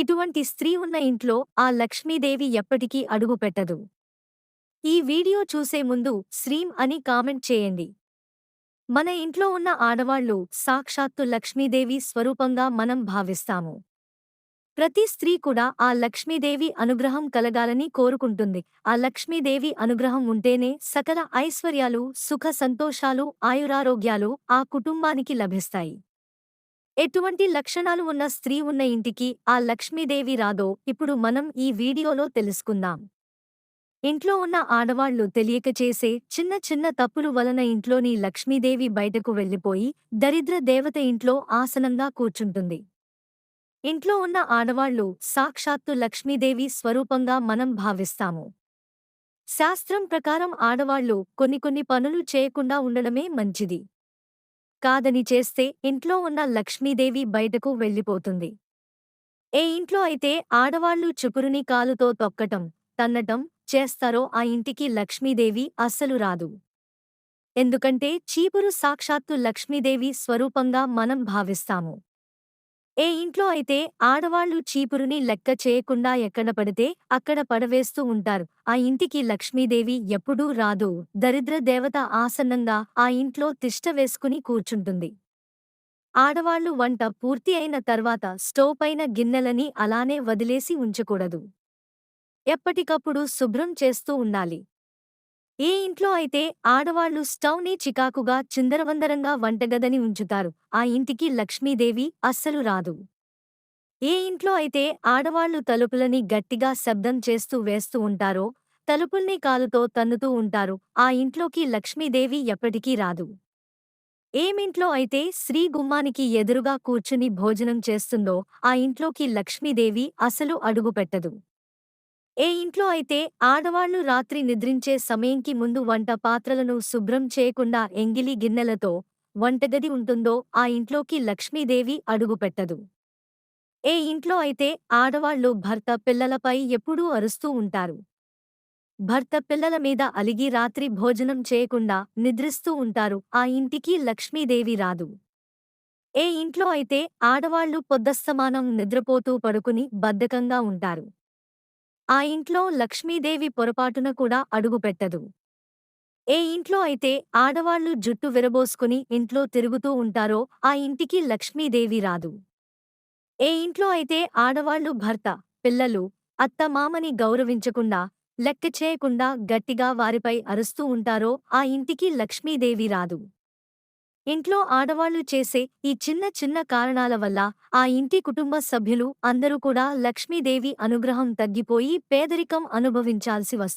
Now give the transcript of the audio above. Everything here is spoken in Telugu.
ఇటువంటి స్త్రీ ఉన్న ఇంట్లో ఆ లక్ష్మీదేవి ఎప్పటికీ అడుగుపెట్టదు ఈ వీడియో చూసే ముందు శ్రీం అని కామెంట్ చేయండి. మన ఇంట్లో ఉన్న ఆడవాళ్ళు సాక్షాత్తు లక్ష్మీదేవి స్వరూపంగా మనం భావిస్తాము. ప్రతి స్త్రీ కూడా ఆ లక్ష్మీదేవి అనుగ్రహం కలగాలని కోరుకుంటుంది. ఆ లక్ష్మీదేవి అనుగ్రహం ఉంటేనే సకల ఐశ్వర్యాలు సుఖ సంతోషాలు ఆయురారోగ్యాలు ఆ కుటుంబానికి లభిస్తాయి. ఎటువంటి లక్షణాలు ఉన్న స్త్రీ ఉన్న ఇంటికి ఆ లక్ష్మీదేవి రాదో ఇప్పుడు మనం ఈ వీడియోలో తెలుసుకుందాం. ఇంట్లో ఉన్న ఆడవాళ్ళు తెలియక చేసే చిన్న చిన్న తప్పులు వలన ఇంట్లోని లక్ష్మీదేవి బయటకు వెళ్ళిపోయి దరిద్ర దేవత ఇంట్లో ఆసనంగా కూర్చుంటుంది. ఇంట్లో ఉన్న ఆడవాళ్ళు సాక్షాత్తు లక్ష్మీదేవి స్వరూపంగా మనం భావిస్తాము. శాస్త్రం ప్రకారం ఆడవాళ్ళు కొన్ని కొన్ని పనులు చేయకుండా ఉండడమే మంచిది. కాదని చేస్తే ఇంట్లో ఉన్న లక్ష్మీదేవి బయటకు వెళ్ళిపోతుంది. ఏ ఇంట్లో అయితే ఆడవాళ్ళు చుపురుని కాలుతో తొక్కటం తన్నటం చేస్తారో ఆ ఇంటికి లక్ష్మీదేవి అస్సలు రాదు. ఎందుకంటే చీపురు సాక్షాత్తు లక్ష్మీదేవి స్వరూపంగా మనం భావిస్తాము. ఏ ఇంట్లో అయితే ఆడవాళ్ళు చీపురుని లెక్క చేయకుండా ఎక్కడ పడితే అక్కడ పడవేస్తూ ఉంటారు. ఆ ఇంటికి లక్ష్మీదేవి ఎప్పుడూ రాదు. దరిద్ర దేవత ఆసన్నంగా ఆ ఇంట్లో తిష్ట వేసుకుని కూర్చుంటుంది. ఆడవాళ్ళు వంట పూర్తి అయిన తర్వాత స్టవ్ పైన గిన్నెలని అలానే వదిలేసి ఉంచకూడదు. ఎప్పటికప్పుడు శుభ్రం చేస్తూ ఉండాలి. ఏ ఇంట్లో అయితే ఆడవాళ్ళు స్టవ్ని చికాకుగా చిందరవందరంగా వంటగదని ఉంచుతారు ఆ ఇంటికి లక్ష్మీదేవి అస్సలు రాదు. ఏ ఇంట్లో అయితే ఆడవాళ్ళు తలుపులని గట్టిగా శబ్దం చేస్తూ వేస్తూ ఉంటారో తలుపుల్ని కాలుతో తన్నుతూ ఉంటారు ఆ ఇంట్లోకి లక్ష్మీదేవి ఎప్పటికీ రాదు. ఏమింట్లో అయితే శ్రీ గుమ్మానికి ఎదురుగా కూర్చుని భోజనం చేస్తుందో ఆ ఇంట్లోకి లక్ష్మీదేవి అసలు అడుగుపెట్టదు ఏ ఇంట్లో అయితే ఆడవాళ్ళు రాత్రి నిద్రించే సమయంకి ముందు వంట పాత్రలను శుభ్రం చేయకుండా ఎంగిలి గిన్నెలతో వంటగది ఉంటుందో ఆ ఇంట్లోకి లక్ష్మీదేవి అడుగుపెట్టదు. ఏ ఇంట్లో అయితే ఆడవాళ్ళు భర్త పిల్లలపై ఎప్పుడూ అరుస్తూ ఉంటారు. భర్త పిల్లల మీద అలిగి రాత్రి భోజనం చేయకుండా నిద్రిస్తూ ఉంటారు. ఆ ఇంటికి లక్ష్మీదేవి రాదు. ఏ ఇంట్లో అయితే ఆడవాళ్ళు పొద్దస్తమానం నిద్రపోతూ పడుకుని బద్ధకంగా ఉంటారు. ఆ ఇంట్లో లక్ష్మీదేవి పొరపాటున కూడా అడుగుపెట్టదు ఏ ఇంట్లో అయితే ఆడవాళ్ళు జుట్టు విరబోసుకుని ఇంట్లో తిరుగుతూ ఉంటారో ఆ ఇంటికి లక్ష్మీదేవి రాదు. ఏ ఇంట్లో అయితే ఆడవాళ్ళు భర్త పిల్లలు అత్తమామని గౌరవించకుండా లెక్క చేయకుండా గట్టిగా వారిపై అరుస్తూ ఉంటారో ఆ ఇంటికి లక్ష్మీదేవి రాదు. ఇంట్లో ఆడవాళ్ళు చేసే ఈ చిన్న చిన్న కారణాల వల్ల ఆ ఇంటి కుటుంబ సభ్యులు అందరూ కూడా లక్ష్మీదేవి అనుగ్రహం తగ్గిపోయి పేదరికం అనుభవించాల్సి వస్తుంది